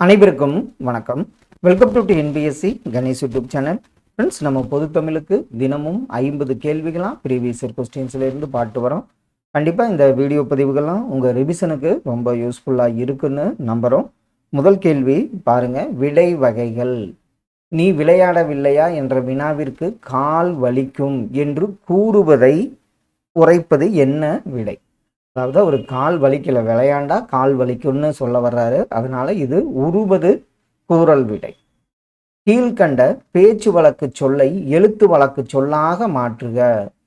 அனைவருக்கும் வணக்கம். Welcome to NPSC Ganesh YouTube channel friends நம்ம பொது தமிழுக்கு தினமும் ஐம்பது கேள்விகளாக ப்ரீவியஸ் இயர் கொஸ்டின்ஸ்லேருந்து பாட்டு வரோம். கண்டிப்பாக இந்த வீடியோ பதிவுகள்லாம் உங்கள் ரிவிஷனுக்கு ரொம்ப யூஸ்ஃபுல்லாக இருக்குன்னு நம்புகிறோம் முதல் கேள்வி பாருங்கள் விடை வகைகள். நீ விளையாடவில்லையா என்ற வினாவிற்கு கால் வலிக்கும் என்று கூறுவதை உரைப்பது என்ன விடை? அதாவது ஒரு கால் வலிக்கல விளையாண்டா கால் வலிக்கும்னு சொல்ல வர்றாரு. அதனால இது உருவது கூறல் விடை. கீழ்கண்ட பேச்சு வழக்கு சொல்லை எழுத்து வழக்கு சொல்லாக மாற்றுக.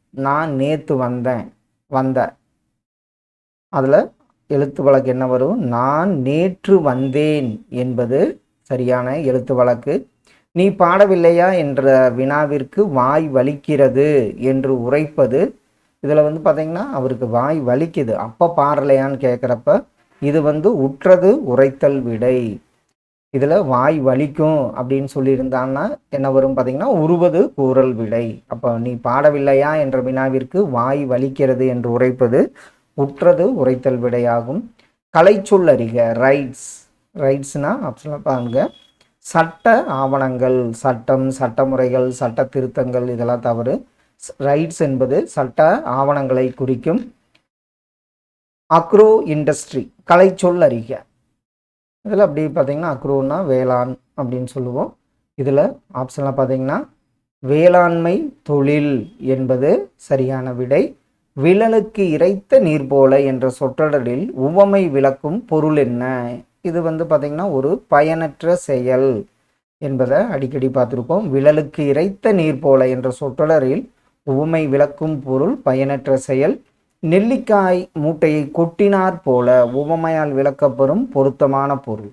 நான் நேத்து வந்தேன் வந்த. அதில் எழுத்து வழக்கு என்ன வரும்? நான் நேற்று வந்தேன் என்பது சரியான எழுத்து வழக்கு. நீ பாடவில்லையா என்ற வினாவிற்கு வாய் வலிக்கிறது என்று உரைப்பது இதில் வந்து பார்த்திங்கன்னா அவருக்கு வாய் வலிக்குது. அப்போ பாடலையான்னு கேட்குறப்ப இது வந்து உற்றது உரைத்தல் விடை. இதில் வாய் வலிக்கும் அப்படின்னு சொல்லியிருந்தான்னா என்ன வரும் பார்த்தீங்கன்னா உருவது கூறல் விடை. அப்போ நீ பாடவில்லையா என்ற வினாவிற்கு வாய் வலிக்கிறது என்று உரைப்பது உற்றது உரைத்தல் விடையாகும். கலைச்சொல் அறிக ரைட்ஸ் ரைட்ஸ்னா ஆப்ஷனாக பாருங்க. சட்ட ஆவணங்கள் சட்டம் சட்டமுறைகள் சட்ட திருத்தங்கள் இதெல்லாம் தவறு. ரைட்ஸ் என்பது சட்ட ஆவணங்களை குறிக்கும் அக்ரோ இண்டஸ்ட்ரி கலைச்சொல் அறிக. இதில் அப்படி பார்த்தீங்கன்னா அக்ரோன்னா வேளாண் அப்படின்னு சொல்லுவோம். இதில் ஆப்ஷனில் பார்த்தீங்கன்னா வேளாண்மை தொழில் என்பது சரியான விடை விழலுக்கு இறைத்த நீர் போல என்ற சொற்றொடரில் உவமை விளக்கும் பொருள் என்ன? இது வந்து பார்த்திங்கன்னா ஒரு பயனற்ற செயல் என்பதை அடிக்கடி பார்த்துருக்கோம் விழலுக்கு இறைத்த நீர் போல என்ற சொற்றொடரில் உவமை விளக்கும் பொருள் பயனற்ற செயல். நெல்லிக்காய் மூட்டையை கொட்டினார் போல உவமையால் விளக்கப்பெறும் பொருத்தமான பொருள்.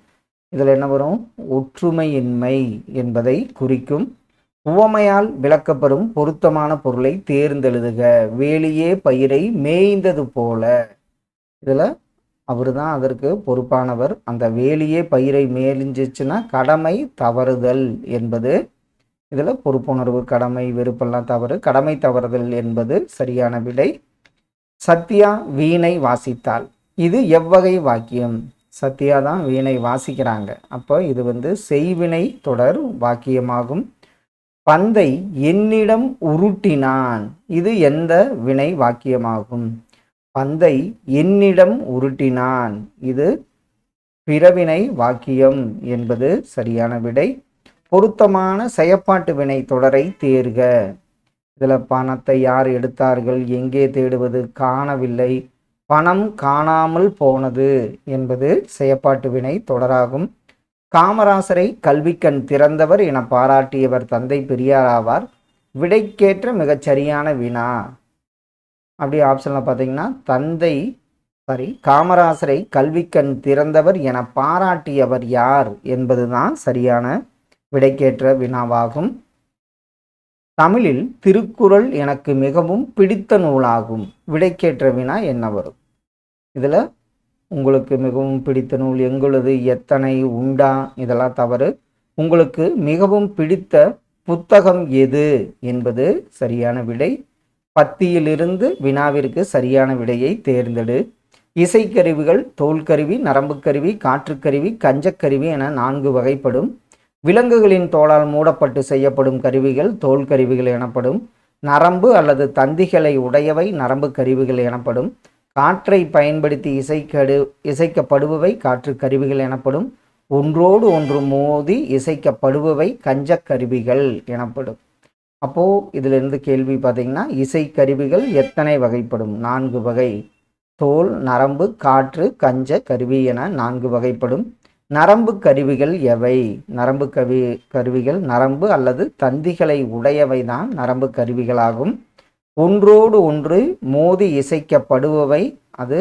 இதில் என்ன வரும்? ஒற்றுமையின்மை என்பதை குறிக்கும். உவமையால் விளக்கப்பெறும் பொருத்தமான பொருளை தேர்ந்தெழுதுக. வேலியே பயிரை மேய்ந்தது போல. இதில் அவர் தான் அதற்கு பொறுப்பானவர். அந்த வேலியே பயிரை மேலிஞ்சிச்சுன்னா கடமை தவறுதல் என்பது இதில் பொறுப்புணர்வு கடமை வெறுப்பெல்லாம் தவறு. கடமை தவறுதல் என்பது சரியான விடை. சத்யா வீணை வாசித்தாள். இது எவ்வகை வாக்கியம்? சத்யா தான் வீணை வாசிக்கிறாங்க. அப்போ இது வந்து செய்வினை தொடர் வாக்கியமாகும். பந்தை என்னிடம் உருட்டினான். இது எந்த வினை வாக்கியமாகும்? பந்தை என்னிடம் உருட்டினான். இது பிறவினை வாக்கியம் என்பது சரியான விடை. பொருத்தமான செயப்பாட்டு வினை தொடரை தேர்க. இதில் பணத்தை யார் எடுத்தார்கள் எங்கே தேடுவது காணவில்லை. பணம் காணாமல் போனது என்பது செயப்பாட்டு வினை தொடராகும். காமராசரை கல்விக்கண் திறந்தவர் என பாராட்டியவர் தந்தை பெரியார் ஆவார். விடைக்கேற்ற மிகச்சரியான வினா. அப்படி ஆப்ஷனில் பார்த்தீங்கன்னா தந்தை சாரி காமராசரை கல்விக்கண் திறந்தவர் என பாராட்டியவர் யார் என்பதுதான் சரியான விடைக்கேற்ற வினாவாகும். தமிழில் திருக்குறள் எனக்கு மிகவும் பிடித்த நூலாகும். விடைக்கேற்ற வினா என்ன வரும்? இதில் உங்களுக்கு மிகவும் பிடித்த நூல் எங்குள்ளது எத்தனை உண்டா? இதெல்லாம் தவறு. உங்களுக்கு மிகவும் பிடித்த புத்தகம் எது? என்பது சரியான விடை. பத்தியிலிருந்து வினாவிற்கு சரியான விடையை தேர்ந்தெடு. இசைக்கருவிகள் தோல்கருவி நரம்புக்கருவி காற்றுக்கருவி கஞ்சக்கருவி என நான்கு வகைப்படும். விலங்குகளின் தோளால் மூடப்பட்டு செய்யப்படும் கருவிகள் தோல் கருவிகள் எனப்படும் நரம்பு அல்லது தந்திகளை உடையவை நரம்பு கருவிகள் எனப்படும் காற்றை பயன்படுத்தி இசைக்கடு இசைக்கப்படுபவை காற்று கருவிகள் எனப்படும் ஒன்றோடு ஒன்று மோதி இசைக்கப்படுபவை கஞ்சக் கருவிகள் எனப்படும். அப்போது இதிலிருந்து கேள்வி பார்த்தீங்கன்னா இசைக்கருவிகள் எத்தனை வகைப்படும்? நான்கு வகை. தோல் நரம்பு காற்று கஞ்ச கருவி என நான்கு வகைப்படும். நரம்பு கருவிகள் எவை? நரம்பு கவி கருவிகள் நரம்பு அல்லது தந்திகளை உடையவை தான் நரம்பு கருவிகளாகும். ஒன்றோடு ஒன்று மோதி இசைக்கப்படுபவை அது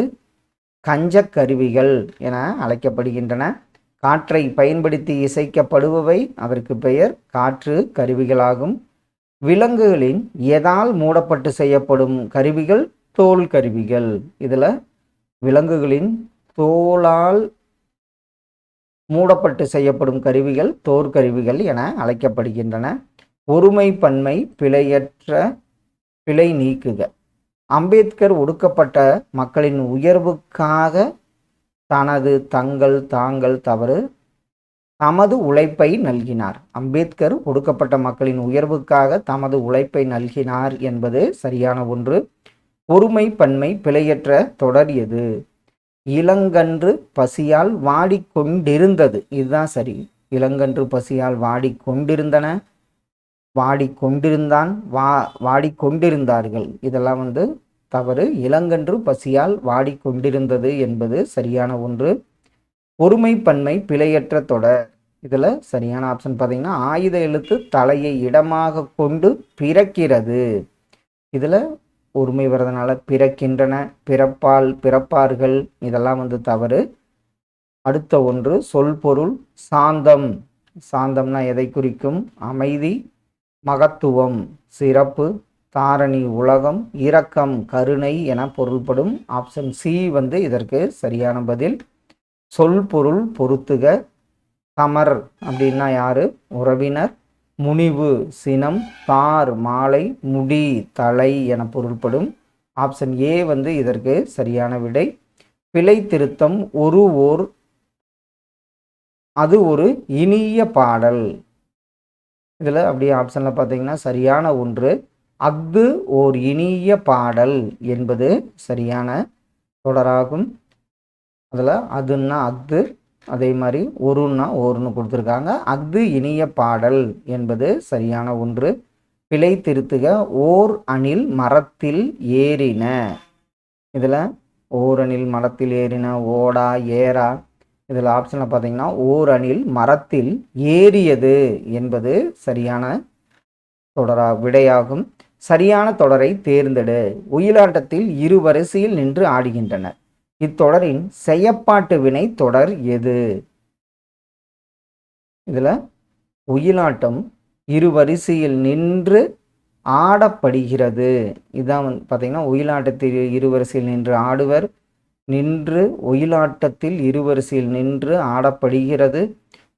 கஞ்சக் கருவிகள் என அழைக்கப்படுகின்றன. காற்றை பயன்படுத்தி இசைக்கப்படுபவை அதற்கு பெயர் காற்று கருவிகளாகும். விலங்குகளின் எதால் மூடப்பட்டு செய்யப்படும் கருவிகள் தோல் கருவிகள். இதில் விலங்குகளின் தோலால் மூடப்பட்டு செய்யப்படும் கருவிகள் தோற்கருவிகள் என அழைக்கப்படுகின்றன. ஒருமை பன்மை பிழையற்ற பிழை நீக்குக. அம்பேத்கர் ஒடுக்கப்பட்ட மக்களின் உயர்வுக்காக தனது தங்கள் தாங்கள் தவறு தமது உழைப்பை நல்கினார். அம்பேத்கர் ஒடுக்கப்பட்ட மக்களின் உயர்வுக்காக தமது உழைப்பை நல்கினார் என்பது சரியான ஒன்று. ஒருமை பன்மை பிழையற்ற தொடர் எது? இளங்கன்று பசியால் வாடிக்கொண்டிருந்தது. இதுதான் சரி. இளங்கன்று பசியால் வாடிக்கொண்டிருந்தன. வாடிக்கொண்டிருந்தான் வா வாடிக்கொண்டிருந்தார்கள். இதெல்லாம் வந்து தவறு. இளங்கன்று பசியால் வாடிக்கொண்டிருந்தது என்பது சரியான ஒன்று. ஒருமை பன்மை பிழையற்ற தொடர். இதில் சரியான ஆப்ஷன் பார்த்தீங்கன்னா ஆயுத எழுத்து தலையை இடமாக கொண்டு பிறக்கிறது. இதில் உரிமை வர்றதுனால பிறக்கின்றன பிறப்பால் பிறப்பார்கள். இதெல்லாம் வந்து தவறு. அடுத்த ஒன்று சொல் பொருள் சாந்தம். சாந்தம்னா எதை குறிக்கும்? அமைதி மகத்துவம் சிறப்பு தாரணி உலகம் இரக்கம் கருணை என பொருள்படும் ஆப்ஷன் சி வந்து இதற்கு சரியான பதில். சொல் பொருள் பொருத்துக சமர் அப்படின்னா யாரு? உறவினர். முனிவு சினம் தார் மாலை முடி தலை என பொருள்படும். ஆப்ஷன் ஏ வந்து இதற்கு சரியான விடை. பிழை திருத்தம் ஒரு ஓர் அது ஒரு இனிய பாடல். இதில் அப்படியே ஆப்ஷனில் பார்த்தீங்கன்னா சரியான ஒன்று. அஃது ஓர் இனிய பாடல் என்பது சரியான தொடராகும். அதில் அதுன்னா அஃது அதே மாதிரி ஒருன்னா ஒருன்னு கொடுத்துருக்காங்க. அஃது இனிய பாடல் என்பது சரியான ஒன்று. பிழை திருத்துக ஓர் அணில் மரத்தில் ஏறின. இதில் ஓர் அணில் மரத்தில் ஏறின ஓடா ஏறா. இதில் ஆப்ஷனில் பார்த்தீங்கன்னா ஓர் அணில் மரத்தில் ஏறியது என்பது சரியான தொடரா விடையாகும். சரியான தொடரை தேர்ந்தெடு. உயிலாட்டத்தில் இரு வரிசையில் நின்று ஆடுகின்றனர். இத்தொடரின் செயப்பாட்டு வினை தொடர் எது? இதில் ஒயிலாட்டம் இரு வரிசையில் நின்று ஆடப்படுகிறது. இதான் வந்து பார்த்தீங்கன்னா ஒயிலாட்டத்தில் இரு வரிசையில் நின்று ஆடுவர் நின்று ஒயிலாட்டத்தில் இருவரிசையில் நின்று ஆடப்படுகிறது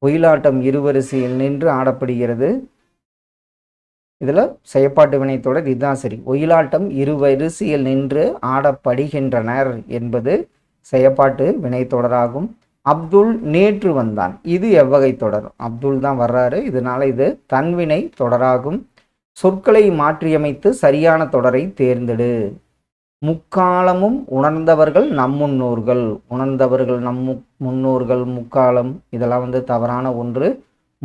ஒயிலாட்டம் இருவரிசையில் நின்று ஆடப்படுகிறது. இதில் செயப்பாட்டு வினைத்தொடர் இதுதான் சரி. ஒயிலாட்டம் இரு வரிசையில் நின்று ஆடப்படுகின்றனர் என்பது செயப்பாட்டு வினைத்தொடராகும் அப்துல் நேற்று வந்தான். இது எவ்வகை தொடர்? அப்துல் தான் வர்றாரு. இதனால இது தன்வினை தொடராகும். சொற்களை மாற்றியமைத்து சரியான தொடரை தேர்ந்தெடு. முக்காலமும் உணர்ந்தவர்கள் நம் முன்னோர்கள். உணர்ந்தவர்கள் நம் முன்னோர்கள் முக்காலம். இதெல்லாம் வந்து தவறான ஒன்று.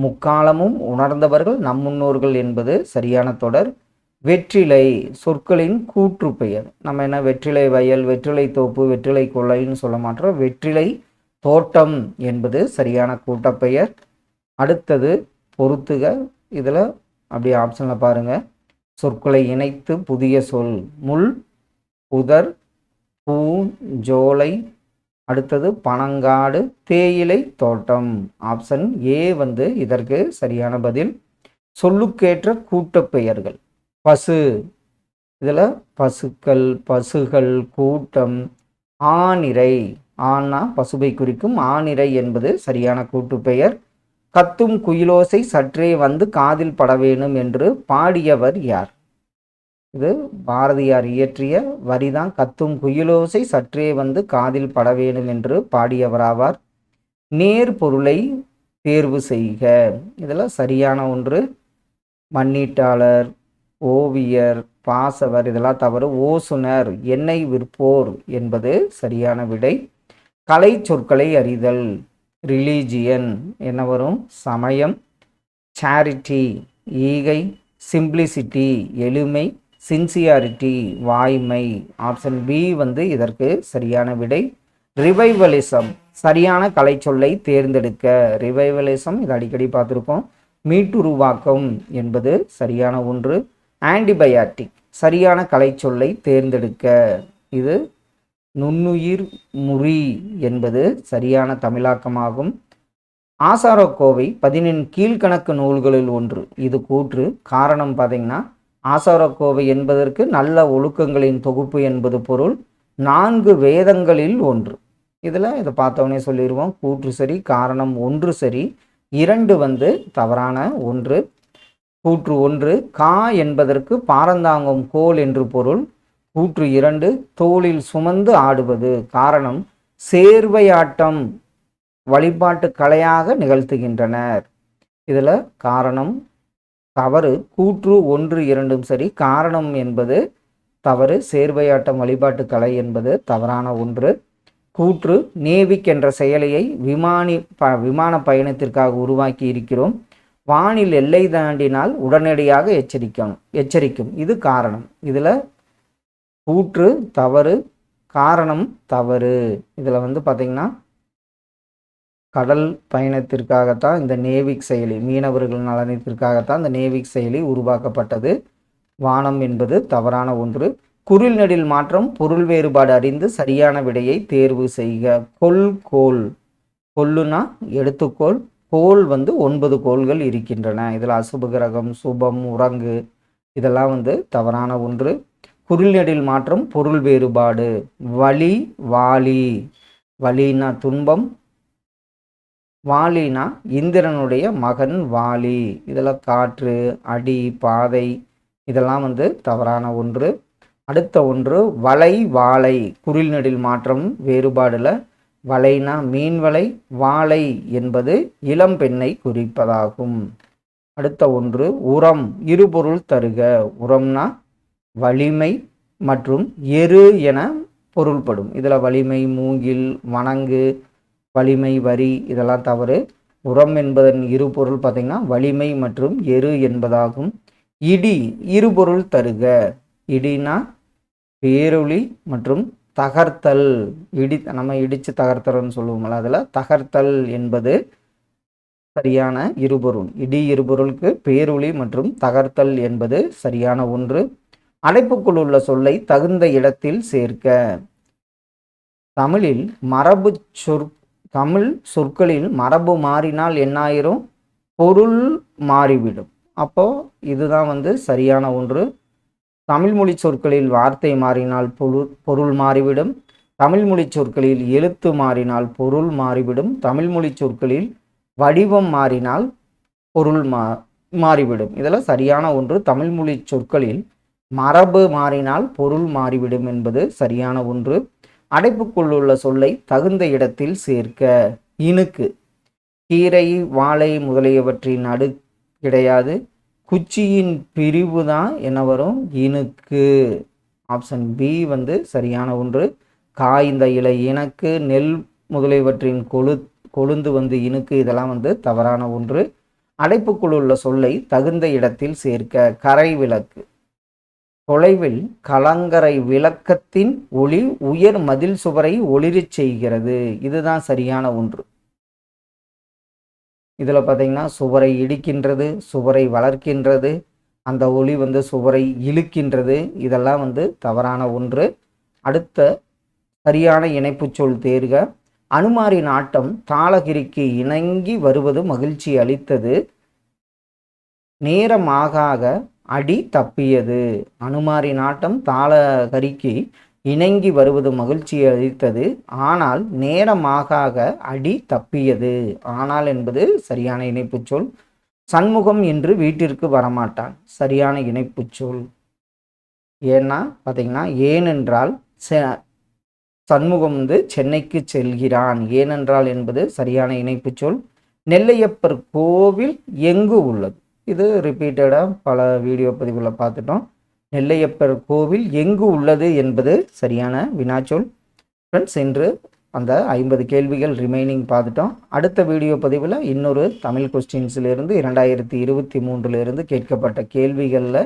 முக்காலமும் உணர்ந்தவர்கள் நம் முன்னோர்கள் என்பது சரியான தொடர். வெற்றிலை சொற்களின் கூற்று பெயர். நம்ம என்ன வெற்றிலை வயல் வெற்றிலை தோப்பு வெற்றிலை கொள்ளைன்னு சொல்ல மாட்டோம். வெற்றிலை தோட்டம் என்பது சரியான கூட்டப்பெயர். அடுத்தது பொறுத்துக. இதில் அப்படியே ஆப்ஷனில் பாருங்கள் சொற்களை இணைத்து புதிய சொல். முள் புதர் பூ ஜோலை அடுத்தது பனங்காடு தேயிலை தோட்டம். ஆப்ஷன் ஏ வந்து இதற்கு சரியான பதில். சொல்லுக்கேற்ற கூட்டப் பெயர்கள் பசு. இதில் பசுக்கள் பசுகள் கூட்டம் ஆனிரை. ஆனா பசுவை குறிக்கும் ஆனிரை என்பது சரியான கூட்டுப்பெயர். கத்தும் குயிலோசை சற்றே வந்து காதில் பட வேணும் என்று பாடியவர் யார்? இது பாரதியார் இயற்றிய வரிதான். கத்தும் குயிலோசை சற்றே வந்து காதில் பட வேண்டும் என்று பாடியவராவார். நேர் பொருளை தேர்வு செய்க. இதில் சரியான ஒன்று. மண்ணீட்டாளர் ஓவியர் பாசவர் இதெல்லாம் தவறு. ஓசுனர் எண்ணெய் விற்போர் என்பது சரியான விடை. கலை சொற்களை அறிதல் ரிலீஜியன் என்ன வரும்? சமயம். சேரிட்டி ஈகை. சிம்பிளிசிட்டி எளிமை. சின்சியாரிட்டி வாய்மை ஆப்ஷன் பி வந்து இதற்கு சரியான விடை. ரிவைவலிசம் சரியான கலைச்சொல்லை தேர்ந்தெடுக்க. ரிவைவலிசம் இது அடிக்கடி பார்த்துருக்கோம். மீட்டுருவாக்கம் என்பது சரியான ஒன்று. ஆன்டிபயாட்டிக் சரியான கலைச்சொல்லை தேர்ந்தெடுக்க. இது நுண்ணுயிர் முறி என்பது சரியான தமிழாக்கமாகும். ஆசாரக்கோவை பதினெண் கீழ்கணக்கு நூல்களில் ஒன்று. இது கூற்று காரணம் பார்த்தீங்கன்னா ஆசாரக்கோவை என்பதற்கு நல்ல ஒழுக்கங்களின் தொகுப்பு என்பது பொருள். நான்கு வேதங்களில் ஒன்று. இதில் இதை பார்த்தோன்னே சொல்லிடுவோம். கூற்று சரி காரணம் ஒன்று சரி. இரண்டு வந்து தவறான ஒன்று. கூற்று ஒன்று கா என்பதற்கு பாரந்தாங்கும் கோல் என்று பொருள். கூற்று இரண்டு தோளில் சுமந்து ஆடுவது. காரணம் சேர்வையாட்டம் வழிபாட்டு கலையாக நிகழ்த்துகின்றனர். இதில் காரணம் தவறு கூற்று ஒன்று இரண்டும் சரி. காரணம் என்பது தவறு சேர்வையாட்டம் வழிபாட்டு கலை என்பது தவறான ஒன்று. கூற்று நேவிக் என்ற செயலியை விமானி ப விமான பயணத்திற்காக உருவாக்கி இருக்கிறோம். வானில் எல்லை தாண்டினால் உடனடியாக எச்சரிக்கணும் எச்சரிக்கும். இது காரணம். இதில் கூற்று தவறு காரணம் தவறு. இதில் வந்து பார்த்திங்கன்னா கடல் பயணத்திற்காகத்தான் இந்த நேவிக் செயலி மீனவர்கள் நலனத்திற்காகத்தான் இந்த நேவிக் செயலி உருவாக்கப்பட்டது. வானம் என்பது தவறான ஒன்று. குரில் நெடில் மாற்றம் பொருள் வேறுபாடு அறிந்து சரியான விடையை தேர்வு செய்க. கொல் கோல். கொல்லுனா எடுத்துக்கோள். கோல் வந்து ஒன்பது கோள்கள் இருக்கின்றன. இதில் அசுப கிரகம் சுபம் உறங்கு இதெல்லாம் வந்து தவறான ஒன்று. குரில் நெடில் மாற்றம் பொருள் வேறுபாடு. வலி வாலி. வலினா துன்பம் வாலினா இந்திரனுடைய மகன் வாலி. இதில் காற்று அடி பாதை இதெல்லாம் வந்து தவறான ஒன்று. அடுத்த ஒன்று வலை வாழை குரில் நெடில் மாற்றம் வேறுபாடில் வலைனா மீன் வலை வாழை என்பது இளம் பெண்ணை குறிப்பதாகும். அடுத்த ஒன்று உரம் இருபொருள் தருக. உரம்னா வலிமை மற்றும் எரு என பொருள்படும். இதில் வலிமை மூங்கில் வணங்கு வலிமை வரி இதெல்லாம் தவறு. உரம் என்பதன் இரு பொருள் பார்த்திங்கன்னா வலிமை மற்றும் எரு என்பதாகும். இடி இருபொருள் தருக. இடினா பேரொளி மற்றும் தகர்த்தல். இடி நம்ம இடித்து தகர்த்தல்னு சொல்லுவோம்ல அதில் தகர்த்தல் என்பது சரியான இருபொருள் இடி இருபொருளுக்கு பேரொளி மற்றும் தகர்த்தல் என்பது சரியான ஒன்று. அடைப்புக்குள் உள்ள சொல்லை தகுந்த இடத்தில் சேர்க்க. தமிழில் மரபு சொற் தமிழ் சொற்களில் மரபு மாறினால் என்னாயிரும்? பொருள் மாறிவிடும். அப்போ இதுதான் வந்து சரியான ஒன்று. தமிழ் மொழி சொற்களில் வார்த்தை மாறினால் பொருள் பொருள் மாறிவிடும். தமிழ் மொழி சொற்களில் எழுத்து மாறினால் பொருள் மாறிவிடும். தமிழ் மொழி சொற்களில் வடிவம் மாறினால் பொருள் மா மாறிவிடும். இதில் சரியான ஒன்று. தமிழ் மொழி சொற்களில் மரபு மாறினால் பொருள் மாறிவிடும் என்பது சரியான ஒன்று. அடைப்புக்குள்ளுள்ள சொல்லை தகுந்த இடத்தில் சேர்க்க. இணுக்கு. கீரை வாழை முதலியவற்றின் அடு கிடையாது. குச்சியின் பிரிவு தான் என்ன வரும்? இணுக்கு. ஆப்ஷன் பி வந்து சரியான ஒன்று. காய்ந்த இலை இணக்கு. நெல் முதலியவற்றின் கொழு கொழுந்து வந்து இணுக்கு. இதெல்லாம் வந்து தவறான ஒன்று. அடைப்புக்குள் உள்ள சொல்லை தகுந்த இடத்தில் சேர்க்க. கரை விளக்கு. தொலைவில் கலங்கரை விளக்கத்தின் ஒளி உயர் மதில் சுவரை ஒளிரச் செய்கிறது. இதுதான் சரியான ஒன்று. இதில் பார்த்தீங்கன்னா சுவரை இடிக்கின்றது சுவரை வளர்க்கின்றது அந்த ஒளி வந்து சுவரை இழுக்கின்றது. இதெல்லாம் வந்து தவறான ஒன்று. அடுத்த சரியான இணைப்புச் சொல் தேர்க. அனுமாரின் ஆட்டம் தாளகிரிக்கு இணங்கி வருவது மகிழ்ச்சி அளித்தது. நேரமாக ஆக அடி தப்பியது. அனுமாரின் ஆட்டம் தாளகரிக்கு இணங்கி வருவது மகிழ்ச்சி அளித்தது. ஆனால் நேரமாக அடி தப்பியது. ஆனால் என்பது சரியான இணைப்புச் சொல். சண்முகம் என்று வீட்டிற்கு வரமாட்டான். சரியான இணைப்புச் சொல். ஏன்னா பார்த்தீங்கன்னா ஏனென்றால் சண்முகம் வந்து சென்னைக்கு செல்கிறான். ஏனென்றால் என்பது சரியான இணைப்புச் சொல். நெல்லையப்பர் கோவில் எங்கு உள்ளது? இது ரிப்பீட்டடாக பல வீடியோ பதிவில் பார்த்துட்டோம். நெல்லையப்பர் கோவில் எங்கு உள்ளது என்பது சரியான வினாச்சொல். ஃப்ரெண்ட்ஸ் இன்று அந்த ஐம்பது கேள்விகள் ரிமைனிங் பார்த்துட்டோம். அடுத்த வீடியோ பதிவில் இன்னொரு தமிழ் கொஸ்டின்ஸிலிருந்து இரண்டாயிரத்தி இருபத்தி மூன்றிலிருந்து கேட்கப்பட்ட கேள்விகளில்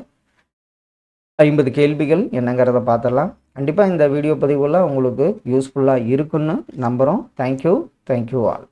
ஐம்பது கேள்விகள் என்னங்கிறத பார்த்துடலாம். கண்டிப்பாக இந்த வீடியோ பதிவுலாம் உங்களுக்கு யூஸ்ஃபுல்லாக இருக்குன்னு நம்புகிறோம் தேங்க்யூ தேங்க்யூ ஆல்